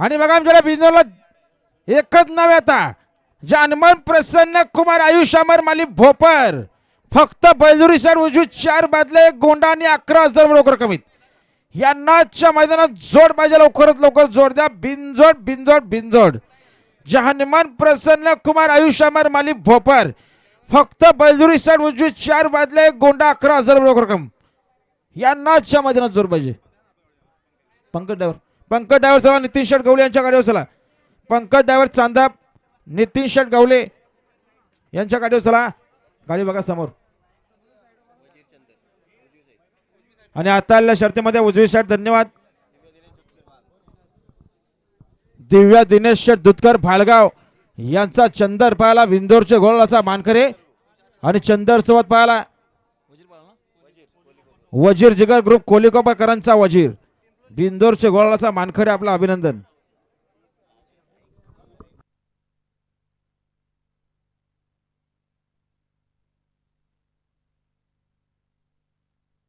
आणि बघा आमच्या बिंदूला एकच नव्हे आता. जानमन प्रसन्न कुमार आयुष अमर माली भोपर. फक्त बैजुरी सर उजू चार बादले एक गोंडा आणि अकरा हजार लवकर कमीत. यांनाच्या मैदानात जोड पाहिजे लवकरात लवकर जोड द्या. बिनजोड बिनजोड बिनजोड. जहानमान प्रसन्न कुमार आयुष अमर माली भोपर. फक्त बैजुरी सर उजू चार बादले एक गोंडा अकरा हजार लवकर कम. यांनाच्या मैदानात जोड पाहिजे. पंकज ड्रायव्हर पंकज डायव्हर चला नितीन शेट गवले यांच्या गाडीवर चला. पंकज डायव्हर चांदा नितीन शेट गवले यांच्या गाडीवर चला. गाडी बघा समोर. आणि आता आलेल्या शर्तीमध्ये उजवी शर्ट धन्यवाद. दिव्या दिनेश शेठ दुधकर भालगाव यांचा चंदर पाहायला विंदोरचे गोळाचा मानकरे. आणि चंदर सोबत पाहायला वजीर जिगर ग्रुप कोलिकोपरकरांचा वजीर. बिंदोरचे गोळाचा मानखरे आपलं अभिनंदन.